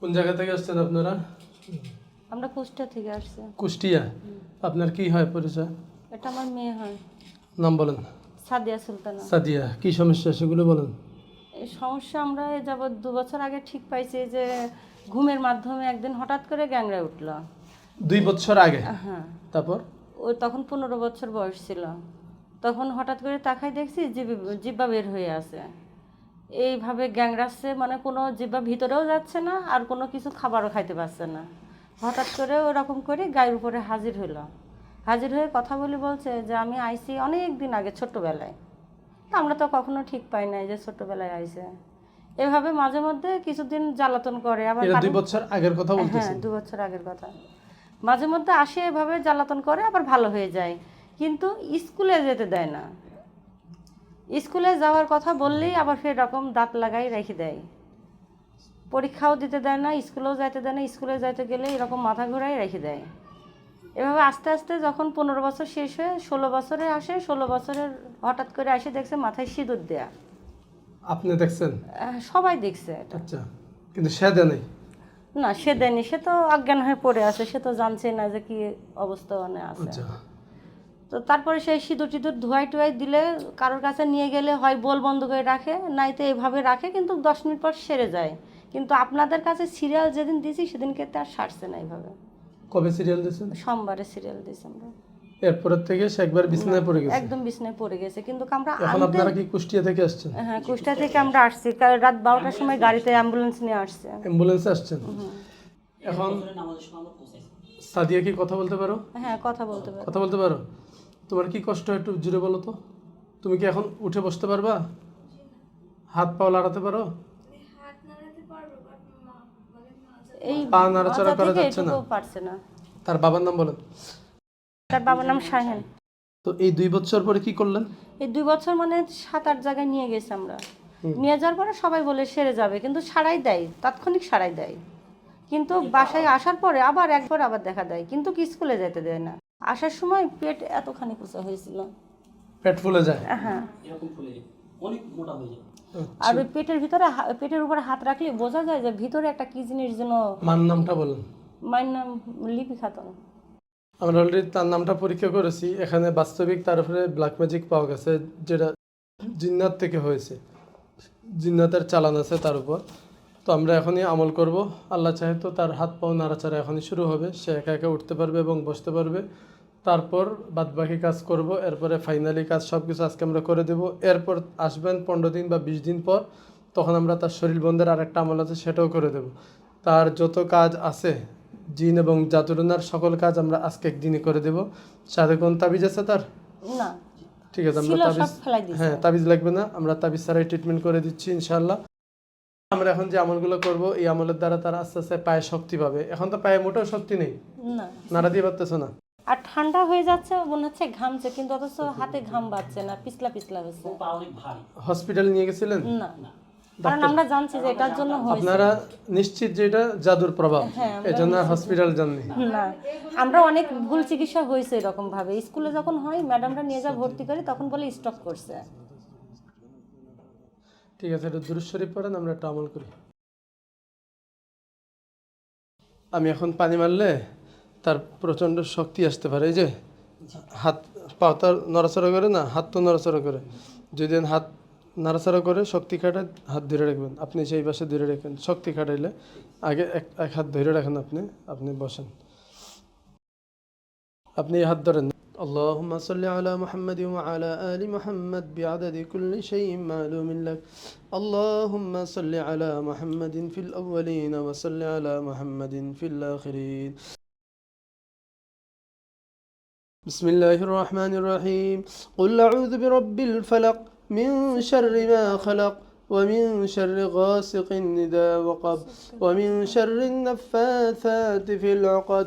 কোন জায়গা থেকে আসছেন আপনারা? আমরা কুষ্টিয়া থেকে আসছি। কুষ্টিয়া? আপনার কি হয় পরিচয়? এটা আমার মেয়ে হয়। নাম বলেন। সাদিয়া সুলতানা। সাদিয়া কি সমস্যা সেগুলো বলেন। এই সমস্যা আমরা এ যাবৎ দু বছর আগে ঠিক পাইছি যে ঘুমের মাধ্যমে একদিন হঠাৎ করে গ্যাংরা উঠল। দুই বছর আগে? হ্যাঁ। তারপর? ও তখন পনেরো বছর বয়স ছিল। তখন হঠাৎ করে তাকাই দেখছি জিব্বা বের হয়ে আছে। এইভাবে গ্যাংরাচ্ছে মানে কোনো জিব্বা ভিতরেও যাচ্ছে না আর কোনো কিছু খাবারও খাইতে পারছে না। হঠাৎ করে ওরকম করে গায়ের উপরে হাজির হইল হাজির হয়ে কথা বলি বলছে যে আমি আইছি অনেক দিন আগে ছোট্টবেলায়। আমরা তো কখনো ঠিক পাই নাই যে ছোট্টবেলায় আইছে। এভাবে মাঝে মধ্যে কিছুদিন জ্বালাতন করে আবার দুই বছর আগের কথা হ্যাঁ দু বছর আগের কথা। মাঝে মধ্যে আসে এভাবে জ্বালাতন করে আবার ভালো হয়ে যায়। কিন্তু স্কুলে যেতে দেয় না। স্কুলে যাওয়ার কথা বললেই আবার ফের রকম দাঁত লাগাই রেখে দেয়। পরীক্ষাও দিতে দেয় না স্কুলেও যাইতে দেয় না স্কুলে যাইতে গেলে এরকম মাথা ঘোরাই রেখে দেয়। এভাবে আস্তে আস্তে যখন পনেরো বছর শেষ হয়ে ষোলো বছরে আসে ষোলো বছরের হঠাৎ করে আসে দেখছে মাথায় সিঁদুর দেয়া। আপনি দেখছেন? সবাই দেখছে এটা। আচ্ছা কিন্তু সে দেয় না সে দেয়নি সে তো অজ্ঞান হয়ে পড়ে আছে সে তো জানছে না যে কি অবস্থা মানে আছে। আচ্ছা। তো তারপরে সেই সিঁদুর টিঁদুর ধোয়াই টুয়াই দিলে কারোর কাছে নিয়ে গেলে হয় বল বন্ধ করে রাখে নাই তো এইভাবে রাখে কিন্তু দশ মিনিট পর সেরে যায়। কিন্তু আপনাদের কাছে সিরিয়াল যেদিন দিয়েছি সেদিনকে আর সারছে না এইভাবে। কবে সিরিয়াল দিয়েছেন? সোমবারে সিরিয়াল দিয়েছি আমরা। এরপরের থেকে সে একবার বিছানায় পড়ে গেছে? একদম বিছনায় পড়ে গেছে। কিন্তু আমরা এখন আপনারা কি কুষ্টিয়া থেকে আসছেন? হ্যাঁ কুষ্টা থেকে আমরা আসছি। কাল রাত বারোটার সময় গাড়িতে অ্যাম্বুলেন্স নিয়ে আসছে। অ্যাম্বুলেন্সে আসছেন? এখন সাদিয়া কি কথা বলতে পারো? হ্যাঁ কথা বলতে পারে। কথা বলতে পারো? তোমার কি কষ্ট একটু জুড়ে বলো তো? তুমি কি এখন উঠে বসতে পারবা? হাত পাও লাড়াতে পারো? এই পা নাড়াচাড়া করা যাচ্ছে না? তার বাবার নাম বলেন। তার বাবার নাম শাহেন। তো এই দুই বছর পরে কি করলেন? এই দুই বছর মানে সাত আট জায়গায় নিয়ে গেছি আমরা। নিয়ে যাওয়ার পরে সবাই বলে সেরে যাবে কিন্তু সারাই দেয় তাৎক্ষণিক সারাই দেয়। কিন্তু বাসায় আসার পরে আবার একবার আবার দেখা দেয় কিন্তু কি স্কুলে যেতে দেয় না। আসার সময় পেট এতখানি কুচা হয়েছিল। পেট ফুলে যায়। হ্যাঁ। এরকম ফুলে যায়। অনেক মোটা হয়ে যায়। আর ওই পেটের ভিতরে পেটের উপরে হাত রাখলে বোঝা যায় যে ভিতরে একটা কি জিনিস যেন মার নামটা বলেন। মায়ের নাম লিপি খাতন। আমরা অলরেডি তার নামটা পরীক্ষা করেছি। এখানে বাস্তবিক তার উপরে ব্ল্যাক ম্যাজিক পাওয়া গেছে যেটা জিন্নাত থেকে হয়েছে। জিন্নাতের চালান আছে তার উপর। তো আমরা এখনই আমল করব। আল্লাহ চাহে তো তার হাত পাও নাড়াচাড়া এখনই শুরু হবে। সে একা একা উঠতে পারবে এবং বসতে পারবে। তারপর বাদবাকি কাজ করব। এরপরে ফাইনালি কাজ সব কিছু আজকে আমরা করে দেব। এরপর আসবেন পনেরো দিন বা বিশ দিন পর তখন আমরা তার শরীর বন্ধের আর একটা আমল আছে সেটাও করে দেব। তার যত কাজ আছে জিন এবং জাতুরনার সকল কাজ আমরা আজকে একদিনই করে দেব। সাথে কোন তাবিজ আছে তার? ঠিক আছে আমরা তাবিজ হ্যাঁ তাবিজ লাগবে না। আমরা তাবিজ ছাড়াই ট্রিটমেন্ট করে দিচ্ছি ইনশাল্লাহ আমরা এখন যে আমলগুলো করব এই আমলের দ্বারা তারা আস্তে আস্তে পায়ে শক্তি পাবে। এখন তো পায়ে মোটেও শক্তি নেই। না। নাড়া দিয়ে পারতেছো না। আর ঠান্ডা হয়ে যাচ্ছে মনে হচ্ছে ঘামছে কিন্তু অথচ হাতে ঘাম বাচ্ছে না পিছলা পিছলা হচ্ছে। হসপিটাল নিয়ে গেছিলেন? না। কারণ আমরা জানছি যে এটার জন্য হয়েছে। আপনারা নিশ্চিত যে এটা জাদুর প্রভাব? হ্যাঁ, আমরা এই জন্য হসপিটাল যাননি। না। আমরা অনেক ভুল চিকিৎসা হয়েছে এরকম ভাবে স্কুলে যখন হয় ম্যাডামরা নিয়ে যা ভর্তি করে তখন বলে স্টক করছে। ঠিক আছে, এটা দুরুদ শরীফ পড়েন, আমরা একটা আমল করি। আমি এখন পানি মারলে তার প্রচণ্ড শক্তি আসতে পারে, এই যে হাত পা তার নড়াচড়া করে না, হাত তো নড়াচড়া করে। যদি হাত নাড়াচাড়া করে, শক্তি খাটায় হাত ধরে রাখবেন। আপনি সেই পাশে ধরে রাখবেন শক্তি খাটাইলে আগে এক এক হাত ধরে রাখেন আপনি আপনি বসেন। আপনি হাত ধরেন। اللهم صل على محمد وعلى آل محمد بعدد كل شيء معلوم لك. اللهم صل على محمد في الأولين وصل على محمد في الآخرين. بسم الله الرحمن الرحيم. قل أعوذ برب الفلق من شر ما خلق ومن شر غاسق إذا وقب ومن شر النفاثات في العقد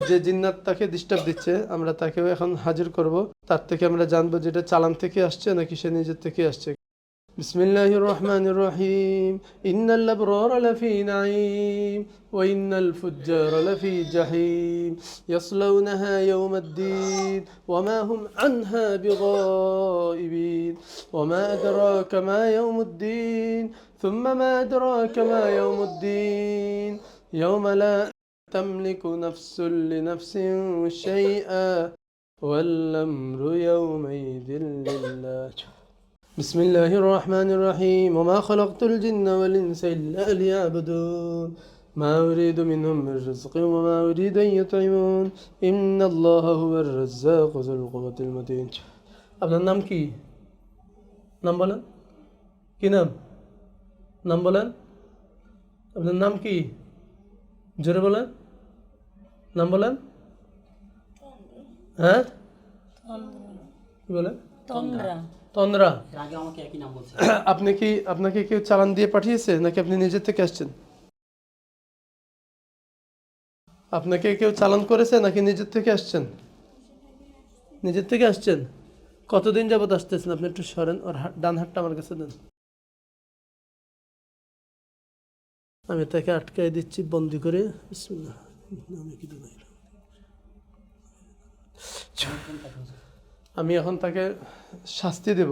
যে জিন্নাত তাকে ডিস্টার্ব দিচ্ছে আমরা তাকেও এখন হাজির করব তার থেকে আমরা জানবো যেটা চালান থেকে আসছে নাকি সে নিজের থেকে আসছে بسم الله الرحمن الرحيم إن الأبرار لفي نعيم وإن الفجار لفي جحيم يصلونها يوم الدين وما هم عنها بغائبين وما أدراك ما يوم الدين ثم ما أدراك ما يوم الدين يوم لا تملك نفس لنفس شيئا والأمر يومئذ لله بسم الله الرحمن الرحيم وما خلقت الجن والإنس إلا ليعبدون ما أريد منهم من رزق وما أريد أن يطعمون إن الله هو الرزاق ذو القوة المتين আপনার নাম কি নাম বলেন কি নাম নাম বলেন আপনার নাম কি জোরে বলেন নাম বলেন? হ্যাঁ? কি বলেন? তন্দ্রা। আপনি কি আপনাকে কেউ চালান দিয়ে পাঠিয়েছে নাকি আপনি নিজের থেকে আসছেন? আপনাকে কেউ চালান করেছে নাকি নিজের থেকে আসছেন? নিজের থেকে আসছেন? কতদিন যাবৎ আসতেছেন? আপনি একটু সরেন ওর হাত- ডান হাতটা আমার কাছে দেন। আমি তাকে আটকাই দিচ্ছি বন্দি করে। বিসমিল্লাহ। আমি এখন তাকে শাস্তি দেব।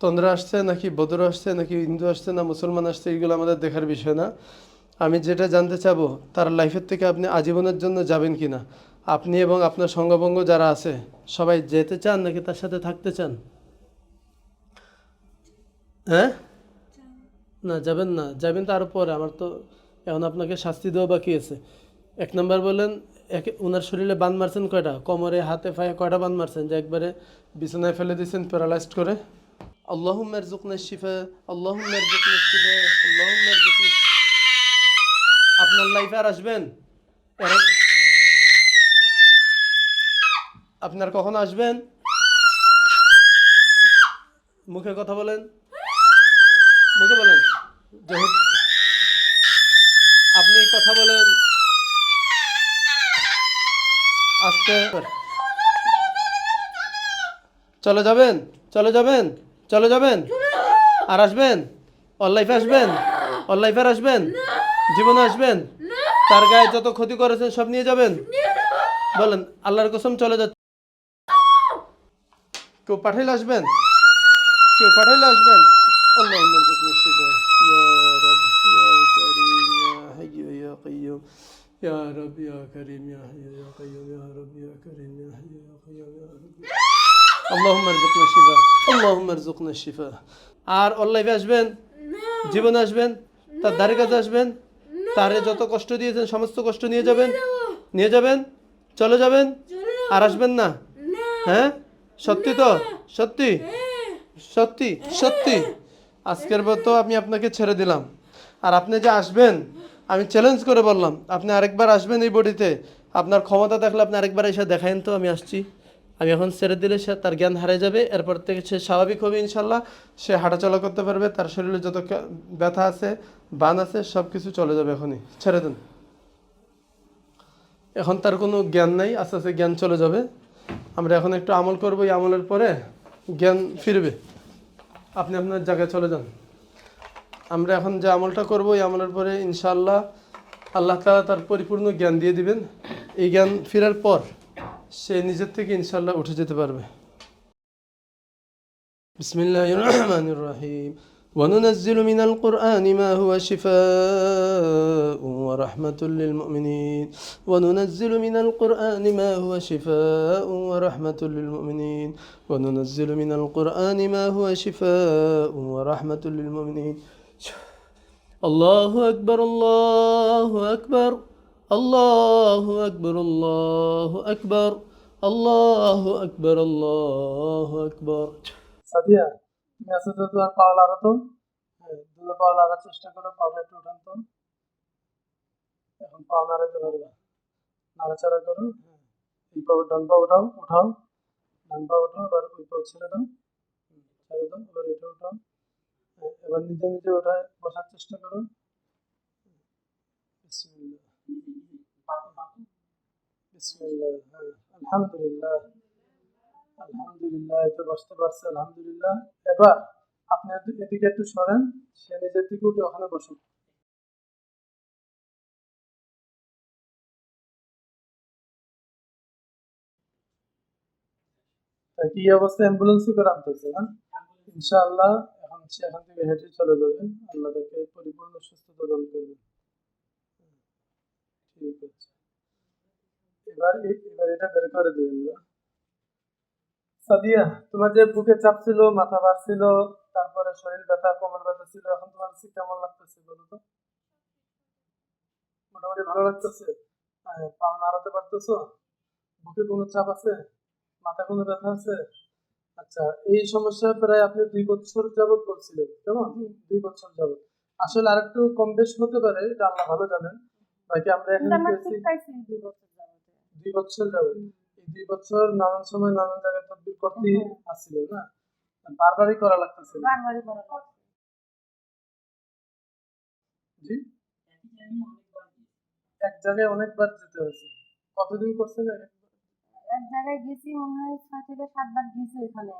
তন্দ্রা আসছে নাকি বদর আসছে, নাকি হিন্দু আসছে, না মুসলমান আসছে, এগুলো আমাদের দেখার বিষয় না। আমি যেটা জানতে চাবো, তার লাইফের থেকে আপনি আজীবনের জন্য যাবেন কি না আপনি এবং আপনার সঙ্গভঙ্গ যারা আছে, সবাই যেতে চান নাকি তার সাথে থাকতে চান? হ্যাঁ? না, যাবেন না। যাবেন তার পরে। আমার তো এখন আপনাকে শাস্তি দেওয়া বাকি আছে। এক নম্বর বলেন, এক ওনার শরীরে বান মারছেন কয়টা? কোমরে, হাতে, পায়ে কয়টা বান মারছেন? যে একবারে বিছানায় ফেলে দিয়েছেন প্যারালাইজড করে। আল্লাহ মেরজুকনে শিফা আল্লাহ মেরজুকনে শিফা আল্লাহ মেরজুকনে আপনার লাইফে আর আসবেন? আপনার কখন আসবেন? মুখে কথা বলেন। মুখে বলেন। আপনি কথা বলেন। আস্তে চলে যাবেন চলে যাবেন চলে যাবেন। আর আসবেন অল লাইফে আসবেন অনলাইফে আসবেন, জীবনে আসবেন। তার গায়ে যত ক্ষতি করেছেন সব নিয়ে যাবেন। বলেন, আল্লাহর কসম চলে যাচ্ছে। কেউ পাঠাইলে আসবেন? কেউ পাঠাইলে আসবেন? আল্লাহ يا رب يا كريم يا حي يا قيوم يا رب يا كريم يا حي يا قيوم يا رب يا كريم يا حي يا قيوم يا رب اللهم ارزقنا الشفاء اللهم ارزقنا الشفاء আর অল্লাইভে আসবেন জীবনে আসবেন তার ধারে কাছে আসবেন তারে যত কষ্ট দিয়েছেন সমস্ত কষ্ট নিয়ে যাবেন নিয়ে যাবেন চলে যাবেন আর আসবেন না হ্যাঁ সত্যি তো সত্যি সত্যি সত্যি আজকের মতো আমি আপনাকে ছেড়ে দিলাম আর আপনি যে আসবেন আমি চ্যালেঞ্জ করে বললাম, আপনি আরেকবার আসবেন এই বডিতে। আপনার ক্ষমতা থাকলে আপনি আরেকবার এসে দেখায়েন তো, আমি আসছি। আমি এখন ছেড়ে দিলে সে তার জ্ঞান হারিয়ে যাবে, এরপর থেকে সে স্বাভাবিক হবে ইনশাল্লাহ। সে হাঁটাচলা করতে পারবে, তার শরীরে যত ব্যথা আছে, বান আছে সব কিছু চলে যাবে এখনই। ছেড়ে দেন। এখন তার কোনো জ্ঞান নাই, আস্তে আস্তে জ্ঞান চলে যাবে। আমরা এখন একটু আমল করব, এই আমলের পরে জ্ঞান ফিরবে। আপনি আপনার জায়গায় চলে যান। আমরা এখন যে আমলটা করবো এই আমলের পরে ইনশাআল্লাহ আল্লাহ তালা তার পরিপূর্ণ জ্ঞান দিয়ে দিবেন এই জ্ঞান ফেরার পর সে নিজের থেকে ইনশাআল্লাহ উঠে যেতে পারবে বিসমিল্লাহির রহমানির রহিম وننزل من القرآن ما هو شفاء ورحمة للمؤمنين وننزل من القرآن ما هو شفاء ورحمة للمؤمنين وننزل من القرآن ما هو شفاء ورحمة للمؤمنين আল্লাহ আকবর আল্লাহ আকবর আল্লাহ আকবর আল্লাহ আকবর আল্লাহ আকবর আল্লাহ আকবর। সাদিয়া, তুমি আসো তো তোমার পাওয়া লাড়া হ্যাঁ, তো দুধে পাওয়া লাগার চেষ্টা করো পাউডার একটু উঠান তো। এখন পাওয়া নাড়াইতে পারবে। নাড়াচাড়া করো হ্যাঁ। এই পাও ডান পা উঠাও উঠাও। ডান পা উঠাও, আবার ওই পাও ছেড়ে দাও। ছেড়ে দাও এবার এটা উঠাও। এবার নিজে নিজে ওঠায় বসার চেষ্টা করো হ্যাঁ, আলহামদুলিল্লাহ। আলহামদুলিল্লাহ বসতে পারছে আলহামদুলিল্লাহ। এবার আপনি এদিকে একটু সরেন সে নিজের দিকে উঠে ওখানে বসুন। কি অবস্থা? অ্যাম্বুলেন্সই করে আনতেছে না? ইনশাআল্লাহ সে এখান থেকে হেঁটে চলে যাবে। আল্লাহ তাকে পরিপূর্ণ করবে। ঠিক আছে। এবার এবার এটা বের করে দিই আমরা। সাদিয়া তোমার যে বুকে চাপ ছিল মাথা ভার ছিল তারপরে শরীর ব্যথা কোমর ব্যথা ছিল এখন তোমার কেমন লাগতেছে বলো তো? মোটামুটি ভালো লাগতেছে? আহ, পা নাড়াতে পারতেছো? বুকে কোনো চাপ আছে? মাথা কোনো ব্যথা আছে? আচ্ছা এই সমস্যা প্রায় আপনি দুই বছর যাবত বলছিলেন কেমন? দুই বছর যাবত আসলে আরেকটু কম বেশ হতে পারে এটা আল্লাহ ভালো জানেন। বাকি আমরা এখানে দুই বছর যাবতে দুই বছর এই দুই বছর নানান সময় নানান জায়গায় তদবির হুম। আসছিলেন না? বারবারই করা লাগতেছে। বারবারই করা জি। এক জায়গায় অনেকবার যেতে হয়েছে। কতদিন করছেন এক? এক জায়গায় গেছি মনে হয় ছয় থেকে সাতবার গেছি ওইখানে।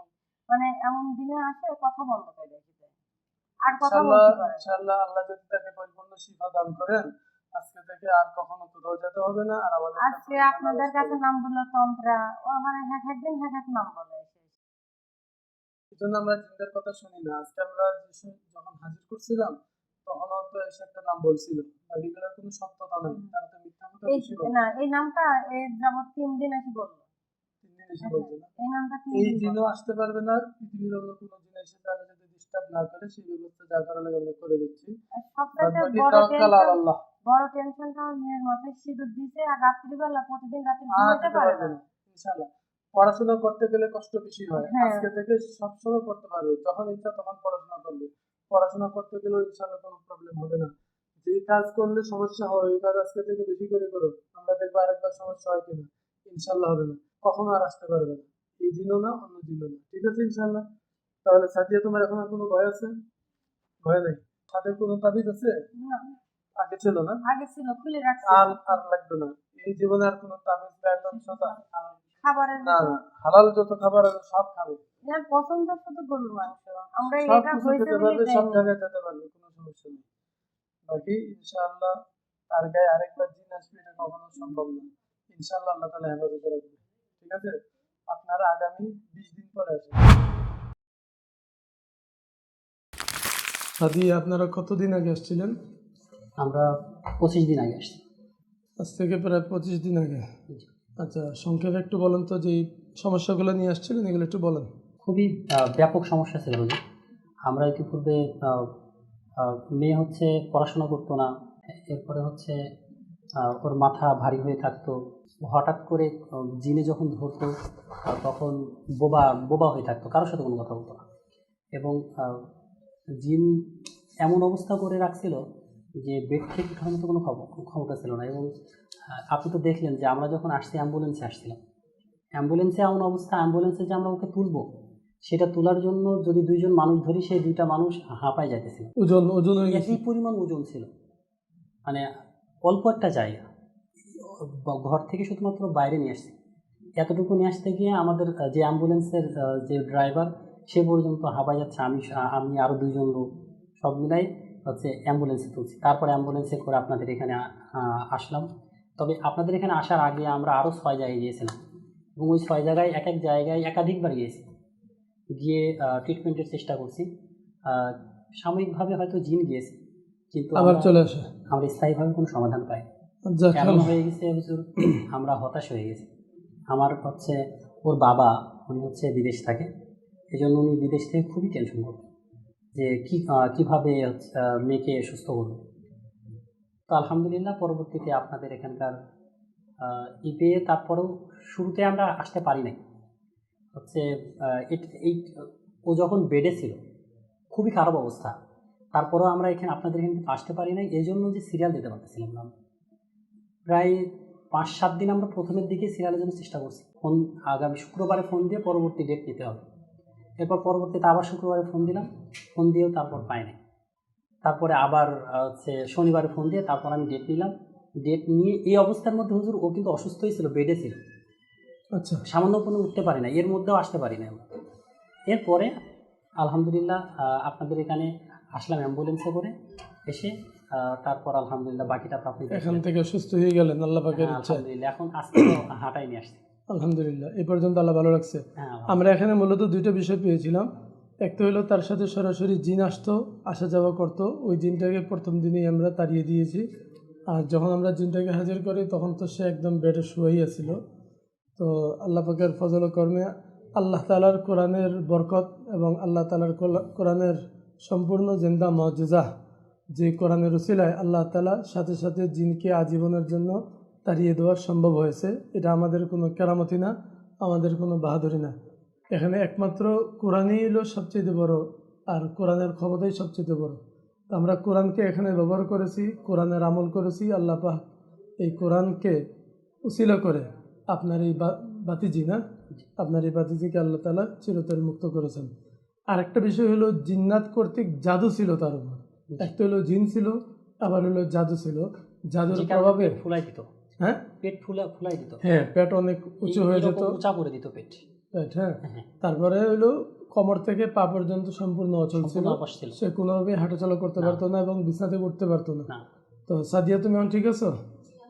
মানে এমন দিনে আসে কথা বন্ধ করে রেখে দেয় আর কথা বলতে পারে ইনশাআল্লাহ আল্লাহ যদি তাকে পরিপূর্ণ শিফা দান করেন আজকে থেকে আর কখনো কোথাও যেতে হবে না আর আমাদের আজকে আপনাদের কাছে নাম বলল তন্ত্রা। ও মানে হ্যাক হ্যাক দিন হ্যাক হ্যাক নাম বলে এসে। এই জন্য আমরা জিনদের কথা শুনি না। আজকে আমরা যখন হাজির করছিলাম তখন তো এসে একটা নাম বলছিল। বাকিগুলোর কোনো সত্যতা নাই। তারা তো মিথ্যা কথা এই না। এই নামটা এই যাবৎ তিন দিন এসে বলল। তিন দিন এসে বলছে না? এই নামটা এই জিনও আসতে পারবে না। পৃথিবীর অন্য কোনো জিন এসে তারা যদি ডিস্টার্ব না করে সেই ব্যবস্থা যা করা লাগে আমরা করে দিচ্ছি। আর বাদ সবচাইতে বাকি বড় টেনশন আল্লাহ। বড় টেনশনটা মেয়ের মাথায় সিঁদুর আর রাত্রিবেলা প্রতিদিন রাতে ঘুমাতে পারবে না। ইনশাআল্লাহ। পড়াশোনা করতে গেলে কষ্ট বেশি হয়। হ্যাঁ। আজকে থেকে সবসময় করতে পারবে। যখন ইচ্ছা তখন পড়াশোনা করবে। পড়াশোনা করতে গেলেও ইনশাআল্লাহ কোনো প্রবলেম হবে না। যে কাজ করলে সমস্যা হয় ওই কাজ আজকে থেকে বেশি করে করো আমরা দেখব আরেকবার সমস্যা হয় কিনা। ইনশাআল্লাহ হবে না। কখনো আর আসতে পারবে না। এই দিনও না অন্য দিনও না। ঠিক আছে ইনশাআল্লাহ? তাহলে সাথিয়া তোমার এখন আর কোনো ভয় আছে? ভয় নেই? সাথে কোনো তাবিজ আছে? আগে ছিল না? আগে ছিল খুলে রাখছি। আর আর লাগবে না। এই জীবনে আর কোনো তাবিজ সদা খাবারের না না হালাল যত খাবার আছে সব খাবে। এর পছন্দ শুধু গরুর মাংস। আমরা এটা পারবে সব। জায়গায় যেতে পারবে কোনো সমস্যা নেই। বাকি ইনশাআল্লাহ তার গায়ে আরেকবার জিন আসবে এটা কখনো সম্ভব না। ইনশাআল্লাহ আল্লাহ হেফাজতে রাখবে। ঠিক আছে? আপনারা আগামী বিশ দিন পরে আসবেন। সাদি আপনারা কতদিন আগে আসছিলেন? আমরা পঁচিশ দিন আগে আসছি। আজ থেকে প্রায় পঁচিশ দিন আগে। আচ্ছা সংক্ষেপে একটু বলেন তো যে সমস্যাগুলো নিয়ে আসছিলেন, এগুলো একটু বলেন। খুবই ব্যাপক সমস্যা ছিল হুজুর আমরা ইতিপূর্বে মেয়ে হচ্ছে পড়াশোনা করতো না, এরপরে হচ্ছে ওর মাথা ভারী হয়ে থাকতো। হঠাৎ করে জিনে যখন ধরতো তখন বোবা বোবা হয়ে থাকতো, কারোর সাথে কোনো কথা বলতো না। এবং জিন এমন অবস্থা করে রাখছিল যে বেড থেকে ওঠার মতো কোনো ক্ষম- ক্ষমতা ছিল না এবং আপনি তো দেখলেন যে আমরা যখন আসছি অ্যাম্বুলেন্সে আসছিলাম। অ্যাম্বুলেন্সে এমন অবস্থা অ্যাম্বুলেন্সে যে আমরা ওকে তুলবো সেটা তোলার জন্য যদি দুইজন মানুষ ধরি সেই দুইটা মানুষ হাঁপায় যাইতেছিল। ওজন ওজন হয়ে এই পরিমাণ ওজন ছিল। মানে অল্প একটা জায়গা। ঘর থেকে শুধুমাত্র বাইরে নিয়ে আসছি। এতটুকু নিয়ে আসতে গিয়ে আমাদের যে অ্যাম্বুলেন্সের যে ড্রাইভার সে পর্যন্ত হাঁপায় যাচ্ছে। আমি আমি আরও দুইজন লোক সব মিলাই হচ্ছে অ্যাম্বুলেন্সে তুলছি। তারপরে অ্যাম্বুলেন্সে করে আপনাদের এখানে আসলাম। তবে আপনাদের এখানে আসার আগে আমরা আরও ছয় জায়গায় গিয়েছিলাম এবং ওই ছয় জায়গায় এক এক জায়গায় একাধিকবার গিয়েছি। গিয়ে ট্রিটমেন্টের চেষ্টা করছি। সাময়িকভাবে হয়তো জিন গিয়েছে কিন্তু আবার আমরা- চলে আসে। আমরা স্থায়ীভাবে কোনো সমাধান পাই এমন হয়ে গেছে হুজুর? আমরা হতাশ হয়ে গেছি। আমার হচ্ছে ওর বাবা উনি হচ্ছে বিদেশ থাকে। এই জন্য উনি বিদেশ থেকে খুবই টেনশন করতেন। যে কী কীভাবে মেয়েকে সুস্থ করবে। তো আলহামদুলিল্লাহ পরবর্তীতে আপনাদের এখানকার আহ, ই পেয়ে তারপরেও শুরুতে আমরা আসতে পারি নাই। হচ্ছে এই ও যখন বেডে ছিল খুবই খারাপ অবস্থা। তারপরেও আমরা এখানে আপনাদের এখানে আসতে পারি নাই এই জন্য যে সিরিয়াল দিতে পারতেছিলাম না। প্রায় পাঁচ সাত দিন আমরা প্রথমের দিকে সিরিয়ালের জন্য চেষ্টা করছি। ফোন আগামী শুক্রবারে ফোন দিয়ে পরবর্তী ডেট নিতে হবে। এরপর পরবর্তীতে আবার শুক্রবারে ফোন দিলাম। ফোন দিয়েও তারপর পাইনি। তারপরে আবার হচ্ছে শনিবারে ফোন দিয়ে তারপর আমি ডেট নিলাম। ডেট নিয়ে এই অবস্থার মধ্যে হুজুর ও কিন্তু অসুস্থই ছিল বেডে ছিল। আচ্ছা। সামান্য কোনো উঠতে পারি না এর মধ্যেও আসতে পারি না এরপরে আলহামদুলিল্লাহ আপনাদের এখানে আসলাম অ্যাম্বুলেন্সে করে এসে তারপর আলহামদুলিল্লাহ বাকিটা আপনি এখান থেকে সুস্থ হয়ে গেলেন আল্লাহ পাকের হ্যাঁ, আলহামদুলিল্লাহ এখন আজকে তো হাঁটাই নিয়ে আসছি। আলহামদুলিল্লাহ এই পর্যন্ত আল্লাহ ভালো লাগছে হ্যাঁ আমরা এখানে মূলত দুইটা বিষয় পেয়েছিলাম। একটা হলো তার সাথে সরাসরি জিন আসতো আসা যাওয়া করতো। ওই জিনটাকে প্রথম দিনেই আমরা তাড়িয়ে দিয়েছি। আর যখন আমরা জিনটাকে হাজির করি তখন তো সে একদম বেডে শুয়েই আছিল। তো আল্লাহ পাকের ফজল কর্মে আল্লাহ তালার কোরআনের বরকত এবং আল্লাহ তালার কোরআনের সম্পূর্ণ জেন্দা মজুজা যে কোরআনের উসিলায় আল্লাহ তালা সাথে সাথে জিনকে আজীবনের জন্য তাড়িয়ে দেওয়া সম্ভব হয়েছে এটা আমাদের কোনো কেরামতি না আমাদের কোনো বাহাদুরি না। এখানে একমাত্র কোরআনই হলো সবচেয়ে বড় আর কোরআনের ক্ষমতাই সবচেয়ে বড়। তো আমরা কোরআনকে এখানে ব্যবহার করেছি কোরআনের আমল করেছি আল্লাহ পাক এই কোরআনকে উসিলা করে আপনার এই বা- বাতিজি না? আপনার এই বাতিজিকে আল্লাহ তালা চিরতরে মুক্ত করেছেন। আর একটা বিষয় হলো জিন্নাত কর্তৃক জাদু ছিল তার উপর। একটা হলো জিন ছিল আবার হলো জাদু ছিল। জাদুর প্রভাবে ফুলাই দিত? হ্যাঁ? পেট ফুলা ফুলাই দিত। হ্যাঁ পেট অনেক উঁচু হয়ে যেত। উঁচা করে দিত পেট। পেট হ্যাঁ? হ্যাঁ তারপরে হলো কোমর থেকে পা পর্যন্ত সম্পূর্ণ অচল ছিল। সে কোনোভাবেই হাঁটাচলা করতে পারতো না এবং বিছনা উঠতে পারতো না। তো সাদিয়া তুমি এখন ঠিক আছো?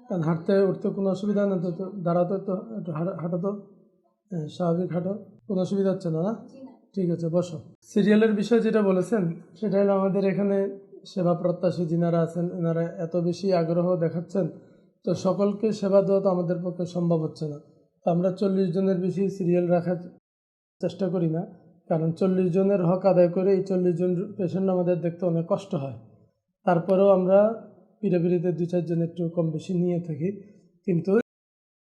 কারণ হাঁটতে উঠতে কোনো অসুবিধা না তো দাঁড়াতে তো একটু হাঁটা- হাঁটো হ্যাঁ, স্বাভাবিক হাঁটো কোনো অসুবিধা হচ্ছে না না। ঠিক আছে বসো। সিরিয়ালের বিষয় যেটা বলেছেন সেটা হলো আমাদের এখানে সেবা প্রত্যাশী যিনারা আছেন এনারা এত বেশি আগ্রহ দেখাচ্ছেন তো সকলকে সেবা দেওয়া তো আমাদের পক্ষে সম্ভব হচ্ছে না। তো আমরা চল্লিশ জনের বেশি সিরিয়াল রাখার চেষ্টা করি না, কারণ চল্লিশ জনের হক আদায় করে এই চল্লিশ জন পেশেন্ট আমাদের দেখতে অনেক কষ্ট হয়। তারপরেও আমরা পিড়াপিড়িতে দুই চারজন একটু কম বেশি নিয়ে থাকি, কিন্তু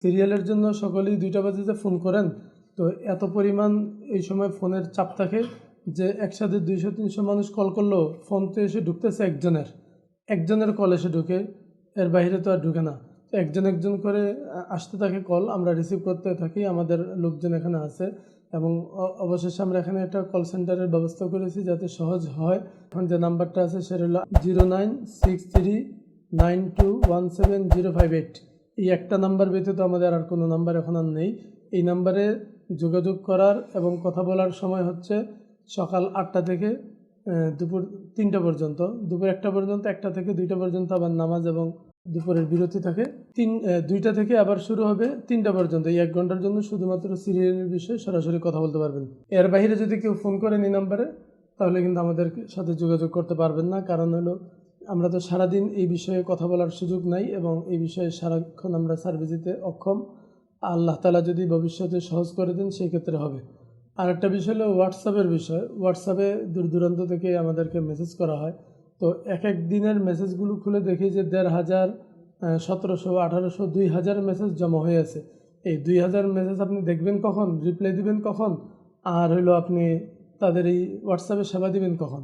সিরিয়ালের জন্য সকলেই দুইটা বাজে যে ফোন করেন। তো এত পরিমাণ এই সময় ফোনের চাপ থাকে যে একসাথে দুইশো, তিনশো মানুষ কল করলেও ফোন তো এসে ঢুকতেছে একজনের। একজনের কল এসে ঢুকে এর বাইরে তো আর ঢুকে না। একজন একজন করে আসতে থাকে কল আমরা রিসিভ করতে থাকি, আমাদের লোকজন এখানে আছে এবং অবশেষে আমরা এখানে একটা কল সেন্টারের ব্যবস্থা করেছি যাতে সহজ হয়। এখন যে নাম্বারটা আছে সেটা হলো zero nine six three nine two one seven zero five eight. এই একটা নাম্বার ব্যতীত আমাদের আর কোনো নাম্বার এখন আর নেই। এই নাম্বারে যোগাযোগ করার এবং কথা বলার সময় হচ্ছে সকাল আটটা থেকে দুপুর তিনটা পর্যন্ত। দুপুর একটা পর্যন্ত, একটা থেকে দুইটা পর্যন্ত আবার নামাজ এবং দুপুরের বিরতি থাকে। তিন দুইটা থেকে আবার শুরু হবে তিনটা পর্যন্ত। এই এক ঘণ্টার জন্য শুধুমাত্র সিরিয়ালের বিষয়ে সরাসরি কথা বলতে পারবেন। এর বাইরে যদি কেউ ফোন করেন এই নাম্বারে, তাহলে কিন্তু আমাদের সাথে যোগাযোগ করতে পারবেন না। কারণ হলো, আমরা তো সারাদিন এই বিষয়ে কথা বলার সুযোগ নাই এবং এই বিষয়ে সারাক্ষণ আমরা সার্ভিস দিতে অক্ষম। আল্লাহ তালা যদি ভবিষ্যতে সহজ করে দেন, সেই ক্ষেত্রে হবে। আর একটা বিষয় হলো হোয়াটসঅ্যাপের বিষয়। হোয়াটসঅ্যাপে দূর দূরান্ত থেকে আমাদেরকে মেসেজ করা হয়। তো এক এক দিনের মেসেজগুলো খুলে দেখি যে দেড় হাজার সতেরোশো, আঠারোশো, দুই হাজার মেসেজ জমা হয়ে আছে। এই দুই হাজার মেসেজ আপনি দেখবেন কখন? রিপ্লাই দিবেন কখন? আর হইল আপনি তাদের এই হোয়াটসঅ্যাপে সেবা দিবেন কখন?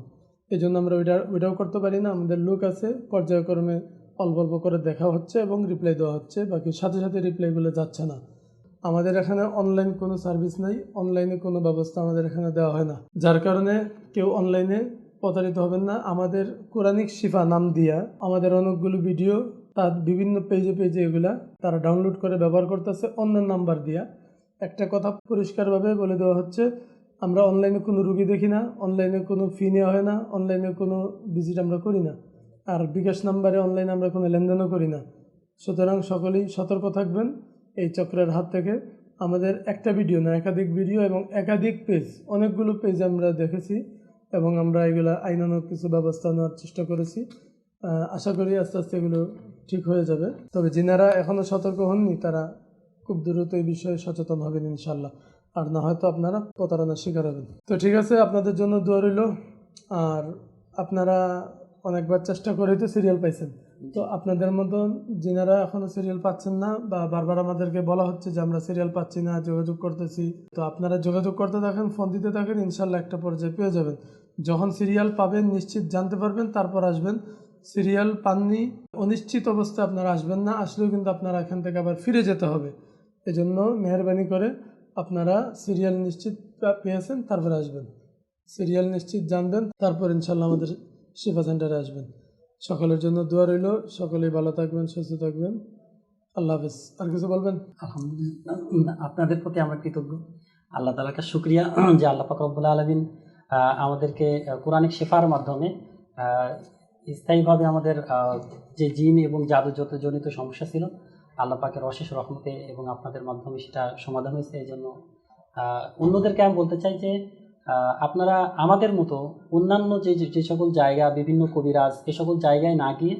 এই জন্য আমরা ওইটা, ওইটাও করতে পারি না। আমাদের লোক আছে, পর্যায়ক্রমে অল্প অল্প করে দেখা হচ্ছে এবং রিপ্লাই দেওয়া হচ্ছে। বাকি সাথে সাথে রিপ্লাইগুলো যাচ্ছে না। আমাদের এখানে অনলাইন কোনো সার্ভিস নাই অনলাইনে কোনো ব্যবস্থা আমাদের এখানে দেওয়া হয় না। যার কারণে কেউ অনলাইনে প্রতারিত হবেন না। আমাদের কোরআনিক শিফা নাম দিয়া আমাদের অনেকগুলো ভিডিও তার বিভিন্ন পেজে পেজে এগুলা তারা ডাউনলোড করে ব্যবহার করতেছে। অন্য নাম্বার দিয়া। একটা কথা পরিষ্কারভাবে বলে দেওয়া হচ্ছে, আমরা অনলাইনে কোনো রুগী দেখি না অনলাইনে কোনো ফি নেওয়া হয় না অনলাইনে কোনো ভিজিট আমরা করি না। আর বিকাশ নাম্বারে অনলাইনে আমরা কোনো লেনদেনও করি না। সুতরাং সকলেই সতর্ক থাকবেন। এই চক্রের হাত থেকে আমাদের একটা ভিডিও না, একাধিক ভিডিও এবং একাধিক পেজ অনেকগুলো পেজ আমরা দেখেছি এবং আমরা এগুলো আইনানুক কিছু ব্যবস্থা নেওয়ার চেষ্টা করেছি। আশা করি আস্তে আস্তে এগুলো ঠিক হয়ে যাবে। তবে যিনারা এখনও সতর্ক হননি, তারা খুব দ্রুত এই বিষয়ে সচেতন হবেন ইনশাল্লাহ আর না হয়তো আপনারা প্রতারণার শিকার হবেন। তো ঠিক আছে, আপনাদের জন্য দোয়া রইল। আর আপনারা অনেকবার চেষ্টা করেই তো সিরিয়াল পাইছেন। তো আপনাদের মতন যিনারা এখনও সিরিয়াল পাচ্ছেন না বা বারবার আমাদেরকে বলা হচ্ছে যে আমরা সিরিয়াল পাচ্ছি না, যোগাযোগ করতেছি, তো আপনারা যোগাযোগ করতে থাকেন ফোন দিতে থাকেন, ইনশাল্লাহ একটা পর্যায়ে পেয়ে যাবেন। যখন সিরিয়াল পাবেন, নিশ্চিত জানতে পারবেন, তারপর আসবেন। সিরিয়াল পাননি, অনিশ্চিত অবস্থায় আপনারা আসবেন না, আসলেও কিন্তু আপনারা এখান থেকে আবার ফিরে যেতে হবে। এজন্য মেহরবানি করে আপনারা সিরিয়াল নিশ্চিত পেয়েছেন, তারপরে আসবেন। সিরিয়াল নিশ্চিত জানবেন, তারপর ইনশাল্লাহ আমাদের শিফা সেন্টারে আসবেন। সকলের জন্য দোয়া রইল। সকলেই ভালো থাকবেন, সুস্থ থাকবেন। আল্লাহ হাফেজ। আর কিছু বলবেন? আলহামদুলিল্লাহ, আপনাদের প্রতি আমরা কৃতজ্ঞ। আল্লাহ তালাকে শুক্রিয়া, যে আল্লাহ পাক রব্বুল আলমিন আমাদেরকে কোরআনিক শেফার মাধ্যমে স্থায়ীভাবে আমাদের যে জিন এবং জাদু যত জনিত সমস্যা ছিল, আল্লাহ পাকের অশেষ রহমতে এবং আপনাদের মাধ্যমে সেটা সমাধান হয়েছে। এই জন্য অন্যদেরকে আমি বলতে চাই যে আপনারা আমাদের মতো অন্যান্য যে যে- সকল জায়গা, বিভিন্ন কবিরাজ, এ সকল জায়গায় না গিয়ে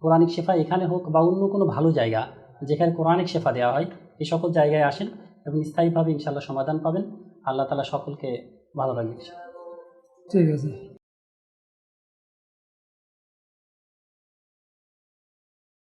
কোরআনিক শেফা এখানে হোক বা অন্য কোনো ভালো জায়গা যেখানে কোরআনিক শেফা দেওয়া হয়, এ সকল জায়গায় আসেন এবং স্থায়ীভাবে ইনশাল্লাহ সমাধান পাবেন। আল্লাহ তালা সকলকে ভালো রাখবেন ঠিক আছে।